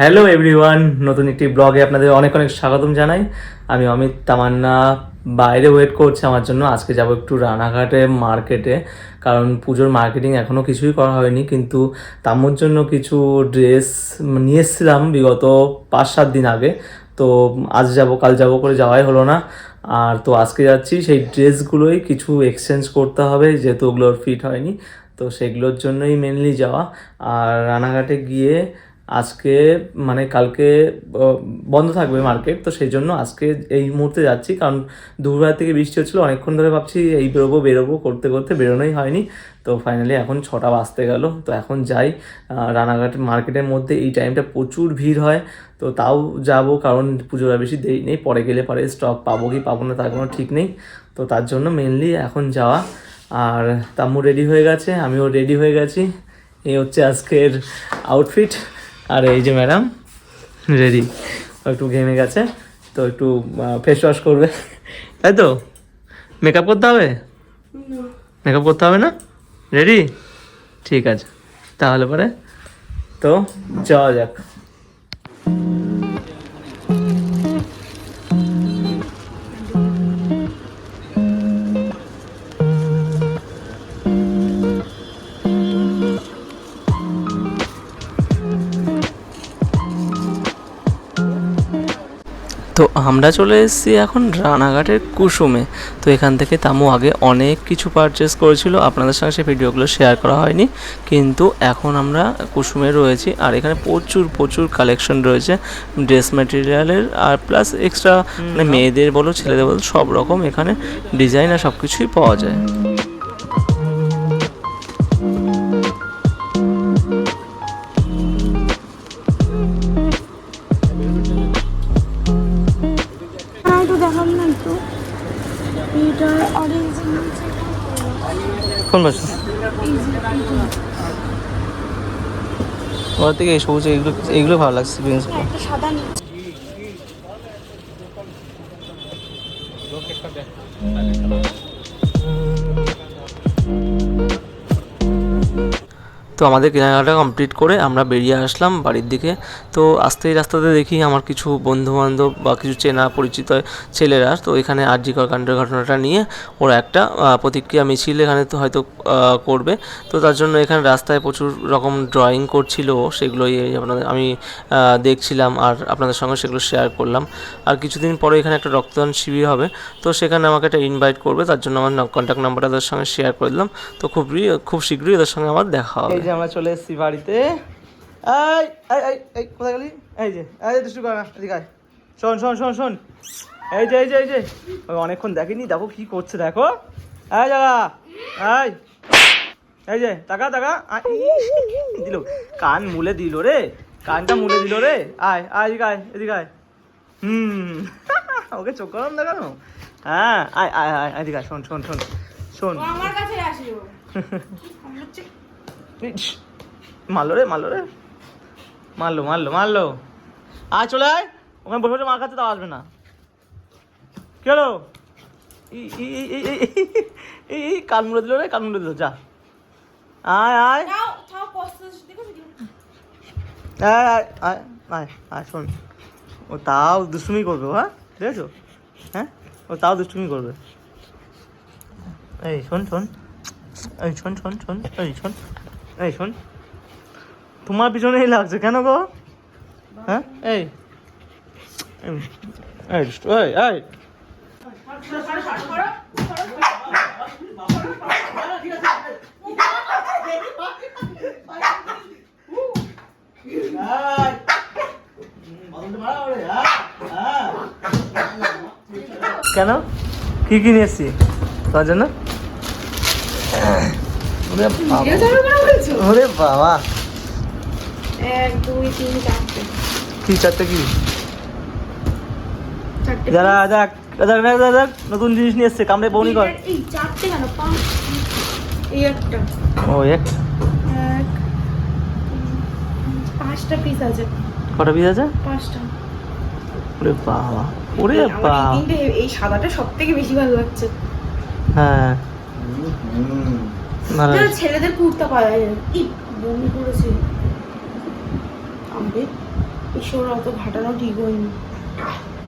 Hello everyone নতুন একটি ব্লগে আপনাদের অনেক অনেক স্বাগতম জানাই। আমি অমিত, তামান্না। বাইরে ওয়েট করছে আমার জন্য, আজকে যাব একটু রানাঘাটে মার্কেটে কারণ পুজোর মার্কেটিং এখনও কিছুই করা হয়নি, কিন্তু তাম্মুর জন্য কিছু ড্রেস নিয়ে এসেছিলাম বিগত পাঁচ সাত দিন আগে। তো আজ যাব, কাল যাব করে যাওয়াই হলো না। আর তো আজকে যাচ্ছি, সেই ড্রেসগুলোই কিছু এক্সচেঞ্জ করতে হবে, যেহেতু ওগুলোর ফিট হয়নি। তো সেগুলোর জন্যই মেনলি যাওয়া। আর রানাঘাটে গিয়ে আজকে মানে কালকে বন্ধ থাকবে মার্কেট তো সেই জন্য আজকে এই মুহূর্তে যাচ্ছি। কারণ দুপুরবেলা থেকে বৃষ্টি হচ্ছিল, অনেকক্ষণ ধরে ভাবছি এই বেরোবো বেরোবো, করতে করতে বেরোনোই হয়নি। তো ফাইনালি এখন ছটা বাজতে গেল, তো এখন যাই। রানাঘাট মার্কেটের মধ্যে এই টাইমটা প্রচুর ভিড় হয়, তো তাও যাব কারণ পুজোর বেশি দেরি নেই। পরে গেলে পরে স্টক পাবো কি পাবো না তার কোনো ঠিক নেই। তো তার জন্য মেনলি এখন যাওয়া। আর তাম্মু রেডি হয়ে গেছে, আমিও রেডি হয়ে গেছি। এই হচ্ছে আজকের আউটফিট আর এই যে ম্যাডাম রেডি একটু ঘেমে গেছে তো একটু ফেস ওয়াশ করবে। তাই তো? মেকআপ করতে হবে? মেকআপ করতে হবে না? রেডি ঠিক আছে। তাহলে পরে তো যাওয়া যাক। আমরা চলে এসেছি এখন রানাঘাটের কুসুমে। তো এখান থেকে তামু আগে অনেক কিছু পারচেস করেছিল। আপনাদের সঙ্গে সেই ভিডিওগুলো শেয়ার করা হয়নি। কিন্তু এখন আমরা কুসুমে রয়েছি আর এখানে প্রচুর প্রচুর কালেকশন রয়েছে। ড্রেস ম্যাটেরিয়ালের আর প্লাস এক্সট্রা মানে মেয়েদের বলো ছেলেদের বলো সব রকম এখানে ডিজাইন আর সব কিছুই পাওয়া যায়। না একটু এটা অরেঞ্জ কোন ওর থেকে এই সবুজ এগুলো এগুলো ভালো লাগছে জিনিসগুলো। একটা সাদা তো আমাদের কেনাকাটা কমপ্লিট করে আমরা বেরিয়ে আসলাম বাড়ির দিকে। তো আসতেই রাস্তাতে দেখি আমার কিছু বন্ধু বান্ধব বা কিছু চেনা পরিচিত ছেলেরা। তো এখানে আরজিকর কাণ্ডের ঘটনাটা নিয়ে ওরা একটা প্রতিক্রিয়া মিছিল এখানে তো হয়তো করবে। তো তার জন্য এখানে রাস্তায় প্রচুর রকম ড্রয়িং করছিল সেগুলোই আপনাদের আমি দেখছিলাম আর আপনাদের সঙ্গে সেগুলো শেয়ার করলাম। আর কিছুদিন পরে এখানে একটা রক্তদান শিবির হবে। তো সেখানে আমাকে একটা ইনভাইট করবে, তার জন্য আমার কন্ট্যাক্ট নাম্বারটা তাদের সঙ্গে শেয়ার করে দিলাম। তো খুবই, খুব শীঘ্রই ওদের সঙ্গে আমার দেখা হবে। যে আমরা চলে এসেছি বাড়িতে। এই এই এই এই কোথায় গেলি? এই যে এই যে দুষ্টু কর না এদিকে আয়। শোন শোন শোন শোন। এই যে এই যে এই যে। ওই অনেকক্ষণ দেখিনি দেখো কি করছে দেখো। এই জায়গা এই। এই যে টাকা টাকা দিল? কান মুলে দিল রে কানটা মুলে দিল রে। আয় আয় এদিকে আয় এদিকে আয়। হুম ওকে চোখ গরম দেখানো? হ্যাঁ আয় আয় আয় এদিকে আয় শোন শোন শোন শোন। আমার কাছে মারলো রে মারলো রে। মারলো মারলো মারলো। আয় চলে আয়। ওখানে বসে বসে মার খাচ্ছে তাও আসবে না। কি হলো? ই- ই- ই- ই- ই- ই- ই- কান মুড়ে দিল রে কান মুড়ে দিল যা। আয় আয়। আয় আয় আয় আয় আয় শোন। ও তাও দুষ্টুমি করবে হ্যাঁ? দেখেছ? হ্যাঁ? ও তাও দুষ্টুমি করবে। এই শোন শোন। এই শোন শোন শোন। এই শোন। এই শোন। তোমার পিছনেই লাগছে। কেন গো? হ্যাঁ? এই। এই, এই দুষ্টু, এই এই। কেন? কি কি নিয়ে এসছি তোমার জন্য ওরে বাবা। ওরে বাবা। এক দুই তিন চারটে। কি চারটে কি? যারা দেখ দেখ নতুন জিনিস নিয়ে এসছে কামড়ে বৌনি কর। এই চারটে কেন? পাঁচ। এই একটা। ও এক। এক পাঁচটা পিস আছে। কটা পিস আছে? পাঁচটা। ওরে বাবা ওরে বাবা। এই সাদাটা সব থেকে বেশি ভালো লাগছে। হ্যাঁ। ছেলেদের কুর্তা পাওয়া যায়। ই বমি করেছে। আমাদের ঈশ্বর অত ঘাটানো ঠিক হয়নি।